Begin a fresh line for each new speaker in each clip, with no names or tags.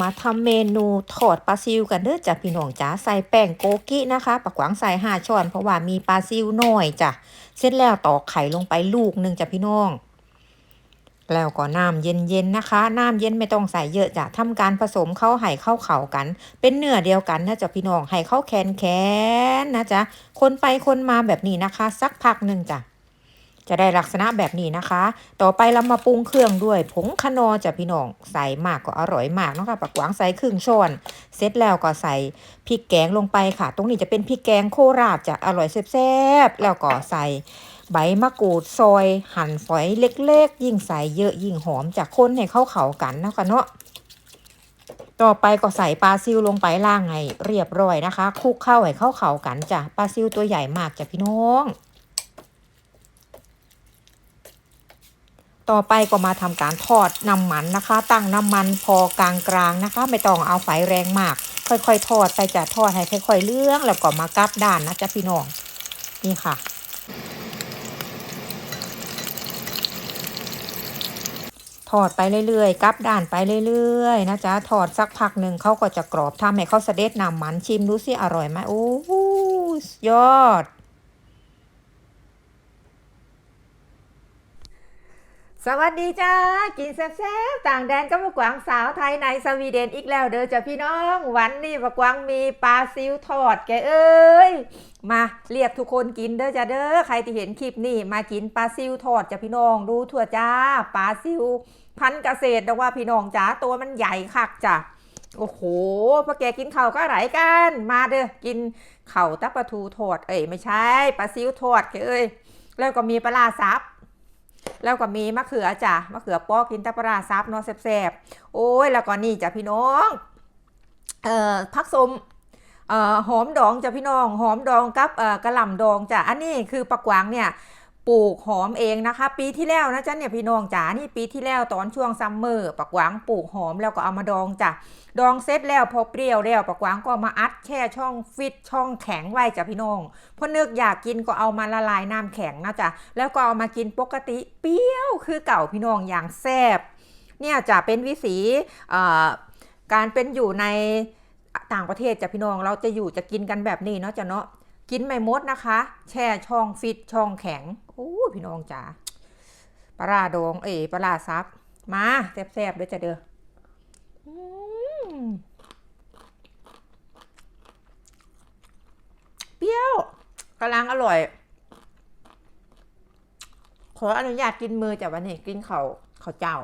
มาทำเมนูทอดปลาซิวกันเด้อจ้ะพี่น้องจ้าใส่แป้งโกกินะคะปะกวางใส่ห้าช้อน เพราะว่ามีปลาซิวน้อยจ้ะเสร็จแล้วตอกไข่ลงไปลูกหนึ่งจ้ะพี่น้อง แล้วก็น้ำเย็นๆนะคะ น้ำเย็นไม่ต้องใส่เยอะจ้ะทำการผสมเข้าให้เข้าเข่ากัน เป็นเนื้อเดียวกันนะจ๊ะพี่น้องให้เข้าแคนแคนนะจ๊ะคนไปคนมาแบบนี้นะคะ สักพักหนึ่งจ้ะ จะได้ลักษณะแบบนี้นะคะ ต่อไปเรามาปรุงเครื่องด้วยผงคะนอจ้ะพี่น้องใส่มากก็อร่อยมากเนาะค่ะปักหวางใส่ครึ่งช้อนเสร็จแล้วก็ใส่พริกแกงลงไปค่ะ ตรงนี้จะเป็นพริกแกงโคราชจะอร่อยแซ่บๆแล้วก็ใส่ใบมะกรูดซอย หั่นฝอยเล็กๆ ยิ่งใส่เยอะยิ่งหอมจากคนให้เข้าเขากันเนาะคะเนาะต่อไปก็ใส่ปลาซิวลงไปล่างไงเรียบร้อยนะคะคลุกเข้าให้เข้าเขากันจ้ะปลาซิวตัวใหญ่มากจ้ะพี่น้อง ต่อไปก็มาทำการทอดน้ำมันนะคะ ตั้งน้ำมันพอกลางๆนะคะ ไม่ต้องเอาไฟแรงมาก ค่อยๆ ทอดไปจะทอดให้ค่อยๆเลื่องแล้วก็มากลับด้านนะจ๊ะพี่น้องนี่ค่ะ ทอดไปเรื่อยๆกลับด้านไปเรื่อยๆนะจ๊ะทอดสักพักหนึ่งเขาก็จะกรอบทำให้เขาเสด็จน้ำมันชิมดูสิอร่อยไหมโอ้โหสุดยอด สวัสดีจ้า กินแซ่บๆต่างแดนก็มากวางสาวไทยในสวีเดนอีกแล้วเด้อจ้ะพี่น้อง วันนี้มากวางมีปลาซิวทอดแกเอ้ยมาเรียกทุกคนกินเด้อจ้ะเด้อใครที่เห็นคลิปนี้มากินปลาซิวทอดจ้ะพี่น้องดูถั่วจ้าปลาซิวพันเกษตรนะว่าพี่น้องจ๋าตัวมันใหญ่คักจ้ะโอ้โหพอแกกินเข่าก็ไหลกัน มาเด้อกินเข่าตับปลาทูทอดเอ้ยไม่ใช่ปลาซิวทอดแกเอ้ยแล้วก็มีปลาร้าซับ แล้วก็มีมะเขือจ้ะมะเขือปอกกินตะปราซับเนาะแซ่บๆโอ้ยแล้วก็นี่จ้ะพี่น้องเอ่อผักสมเอ่อหอมดองจ้ะพี่น้องหอมดองกับเอ่อกระหล่ำดองจ้ะอันนี้คือปักหวางเนี่ย ปลูกหอมเองนะคะ ปีที่แล้วนะจ๊ะเนี่ยพี่น้องจ๋านี่ปีที่แล้วตอนช่วงซัมเมอร์ปักหวางปลูกหอมแล้วก็เอามาดองจ้ะดองเสร็จแล้วพอเปรี้ยวแล้วปักหวางก็ามาอัดแช่ช่องฟิตช่องแข็งไว้จ้ะพี่น้องพอนึกอยากกินก็เอามาละลายน้ำแข็งนะจ๊ะแล้วก็เอามากินปกติเปรี้ยวคือเก่าพี่น้องอย่างแซ่บเนี่ยจะเป็นวิสีเอ่อการเป็นอยู่ในต่างประเทศจ้ะพี่น้องเราจะอยู่จะกินกันแบบนี้เนาะจ้ะเนาะ กินไม่หมดนะคะ แช่ช่องฟิตช่องแข็งโอ้พี่น้องจ๋าปลาดองเอ๋ปลาร้าซับมาแซ่บๆเด้อจ้ะเด้อเปรี้ยวกำลังอร่อย ขออนุญาตกินมือจากวันนี้กินเขาเขาเจ้า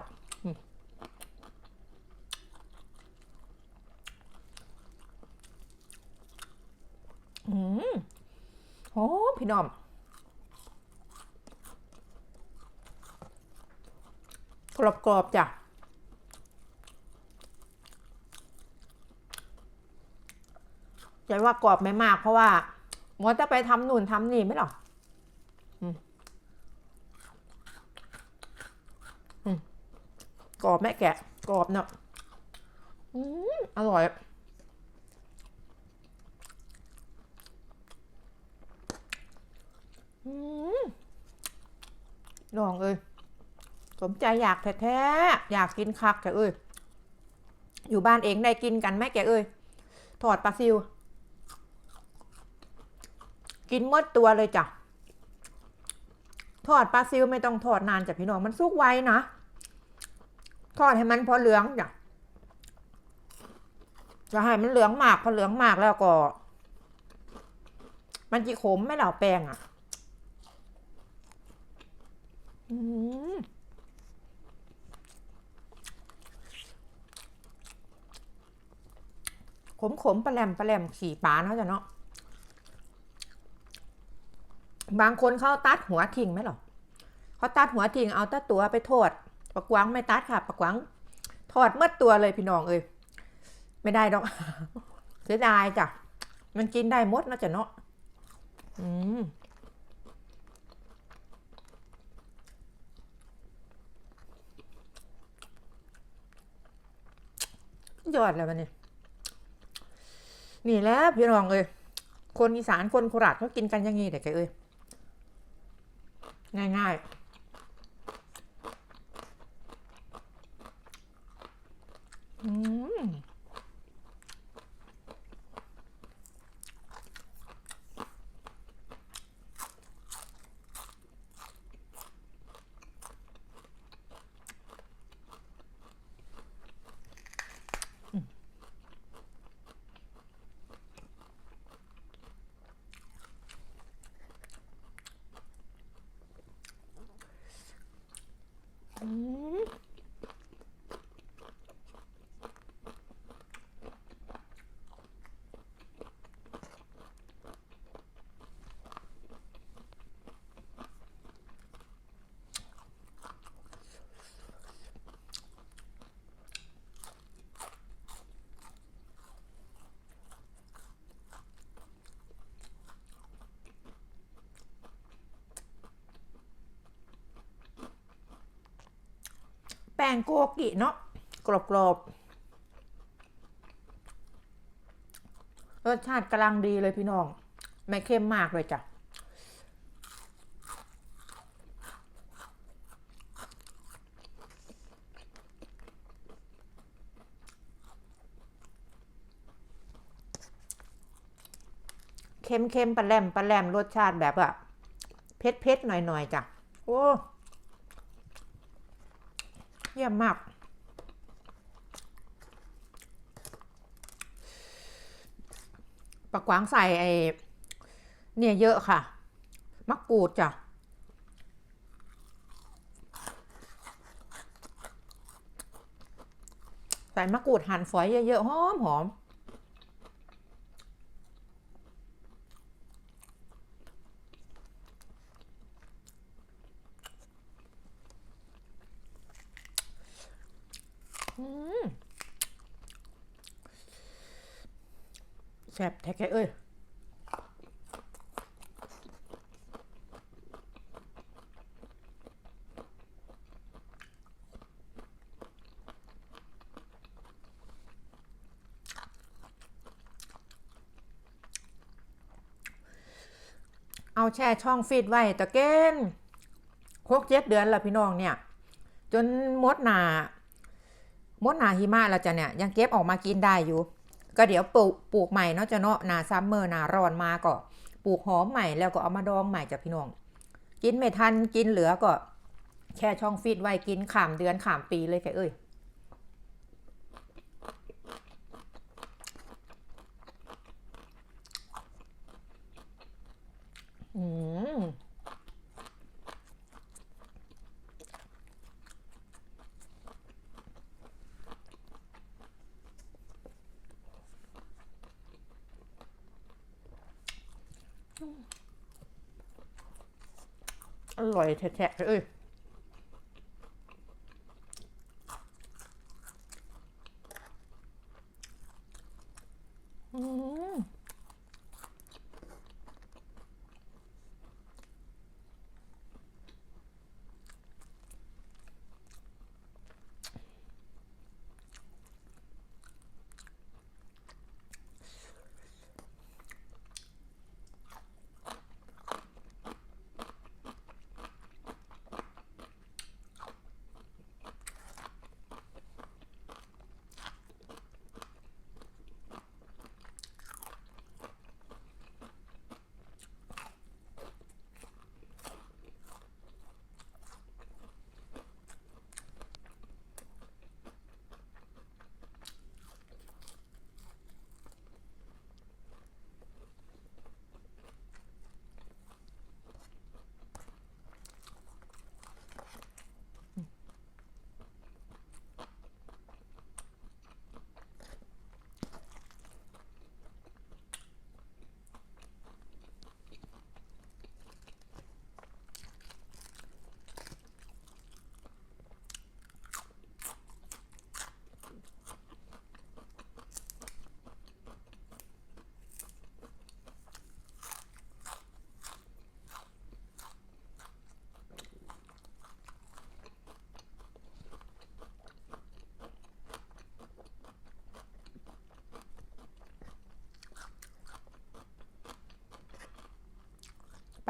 อืม โอ้พี่น้องกรอบกรอบๆจ้ะใจว่ากรอบไม่มาก เพราะว่ามัวจะไปทำนู่นทำนี่ไม่หรอกรอบแม่แกะกรอบเนาะอืมอร่อย ลองเอ้ยสมใจอยากแท้ๆอยากกินคักแกเอ้ยอยู่บ้านเองได้กินกันไหมแกเอ้ยทอดปลาซิว กินหมดตัวเลยจ้ะทอดปลาซิวไม่ต้องทอดนานจ้ะพี่น้องมันสุกไวนะทอดให้มันพอเหลืองจ้ะจะให้มันเหลืองมากพอเหลืองมากแล้วก็ มันจีขมไม่เหล่าแป้งอะม ขมขมปลาแหลมปลาแหลมขี่ปลาเนาะจ้ะเนาะ บางคนเขาตัดหัวทิ้งไหมหรอเขาตัดหัวทิ้งเอาแตัตัวไปทอดปะกวางไม่ตัดค่ะปะกวางทอดเมื่อตัวเลยพี่น้องเอ้ยไม่ได้ดอกเสียดายจ้ะ มันกินได้มดนะจ๊ะเนาะอืม ยอดแล้วมันนี้นี่แหล้วพี่น้องเอ้ยคนอีสานคนโคราชเขากินกันยังไงเด็กเอ้ยง่ายๆอืม อืม แป้งโกกิเนาะกรอบๆรสชาติกำลังดีเลยพี่น้อง ไม่เค็มมากเลยจ้ะเค็มๆปลาแหลมปลาแหลมรสชาติแบบอะเผ็ดๆหน่อยๆจ้ะ โอ้ เยี่ยมมาก ปักวางใส่ไอเนี่ยเยอะค่ะมะกรูดจ้ะใส่มะกรูดหั่นฝอยเยอะๆหอมหอม แซ่บแท้แกเอ้ยเอาแช่ช่องฟีดไว้ตะเก้นหกเจ็ดเดือนล้วพี่น้องเนี่ย จนมดหนา มดหนาหิมะแล้วจ้ะเนี่ยยังเก็บออกมากินได้อยู่ ก็เดี๋ยวปลูกปลูกใหม่เนาะจะเนาะหนาซัมเมอร์หนาร้อนมาก็ปลูกหอมใหม่แล้วก็เอามาดองใหม่จ้ะพี่น้อง กินไม่ทันกินเหลือก็แช่ช่องฟีดไว้กินขามเดือนขามปีเลยแกเอ้ยอืม อร่อยแท้ๆเลยเอ้ยอืม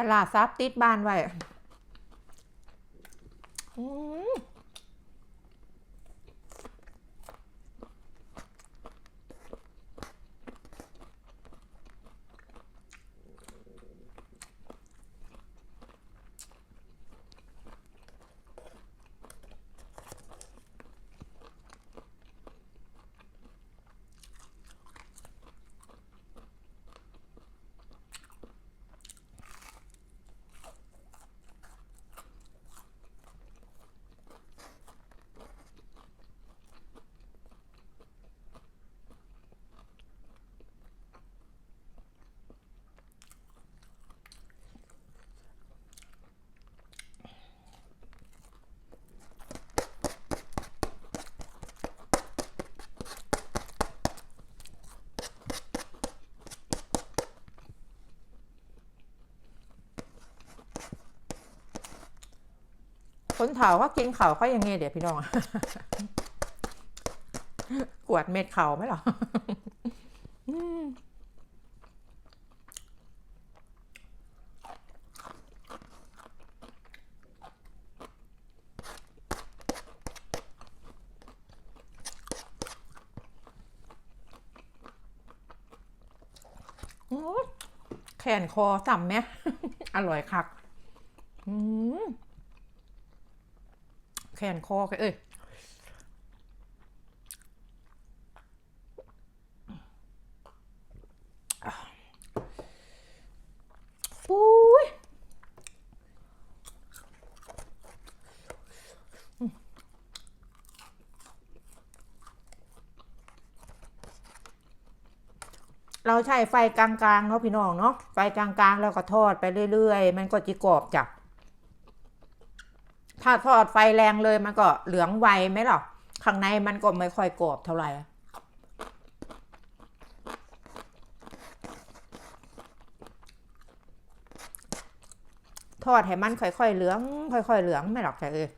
ตลาร้าซับติดบ้านไว้ คนเฒ่าเขากินเขาเขายังไงเดี๋ยวพี่น้องกวดเม็ดเขาไหมหรออแขนคอสั่มไหมอร่อยคัก อืม แขนคอกันเอ้ยปุ้ยเราใช้ไฟกลางๆเนาะพี่น้องเนาะไฟกลางๆ แล้วก็ทอดไปเรื่อยๆ มันก็จะกรอบจ้ะ ถ้าทอดไฟแรงเลยมันก็เหลืองไวไหมหรอข้างในมันก็ไม่ค่อยกรอบเท่าไหร่ทอดให้มันค่อยๆเหลือง ค่อยๆเหลืองไม่หรอกแต่เออ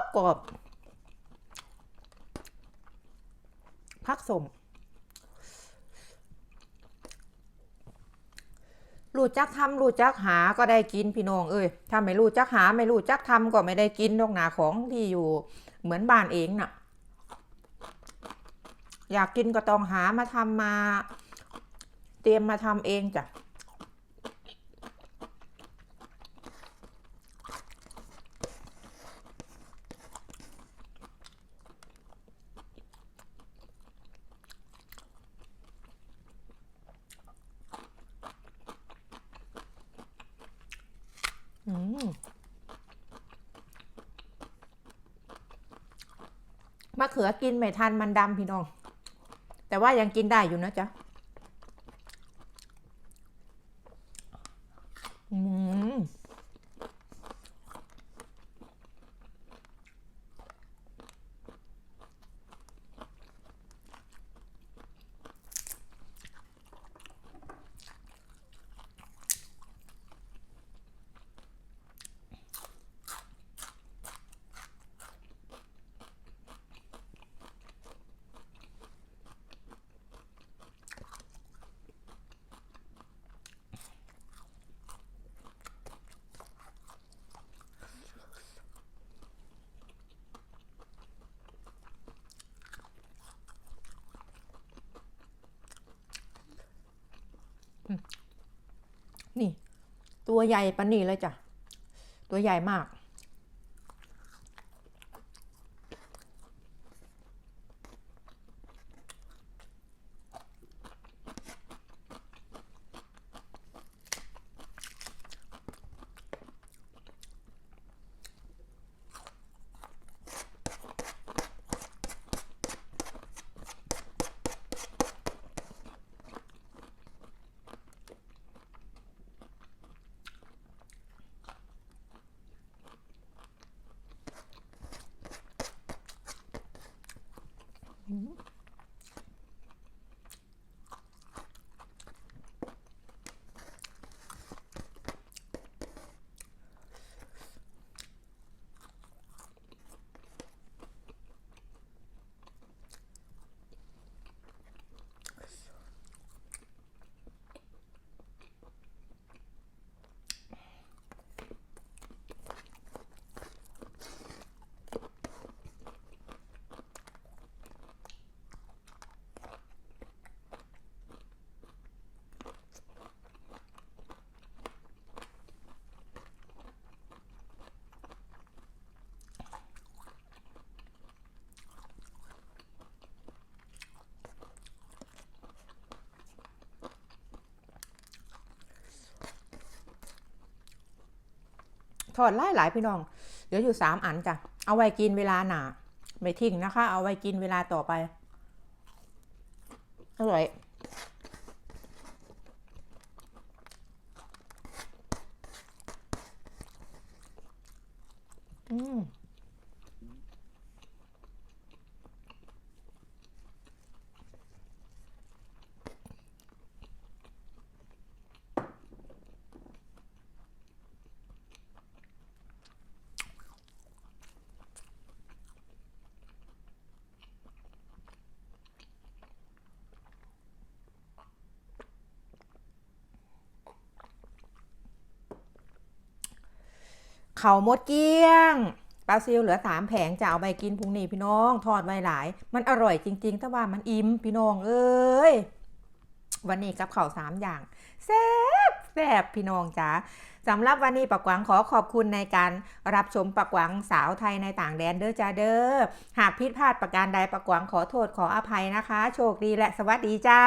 ากร อบพักสมรู้จักทำรู้จักหาก็ได้กินพี่น้องเอ้ยถ้าไม่รู้จักหาไม่รู้จักทำก็ไม่ได้กินนอกหนาของที่อยู่เหมือนบ้านเองน่ะ อยากกินก็ต้องหามาทำมา เตรียมมาทำเองจ้ะ มะเขือกินไม่ทันมันดำพี่น้อง แต่ว่ายังกินได้อยู่นะจ๊ะ อืม นี่ ตัวใหญ่ปนนี่เลยจ้ะ ตัวใหญ่มาก 嗯 ทอดหลายหลายพี่น้อง เหลืออยู่สามอันจ้ะ เอาไว้กินเวลาหนาไม่ทิ้งนะคะ เอาไว้กินเวลาต่อไป อร่อย อืม เขาหมดเกลี้ยงปลาซิลเหลือสามแผงจะเอาไปกินพรุ่งนี้พี่น้อง ทอดไว้หลาย มันอร่อยจริงๆ แต่ว่ามันอิ่มพี่น้อง เอ้ย วันนี้กับข้าวสามอย่างแซ่บแซ่บพี่น้องจ๋าสำหรับวันนี้ปักหวังขอขอบคุณในการรับชมปักหวังสาวไทยในต่างแดนเด้อจ้าเด้อ หากผิดพลาดประการใดปักหวังขอโทษขออภัยนะคะ โชคดีและสวัสดีจ้า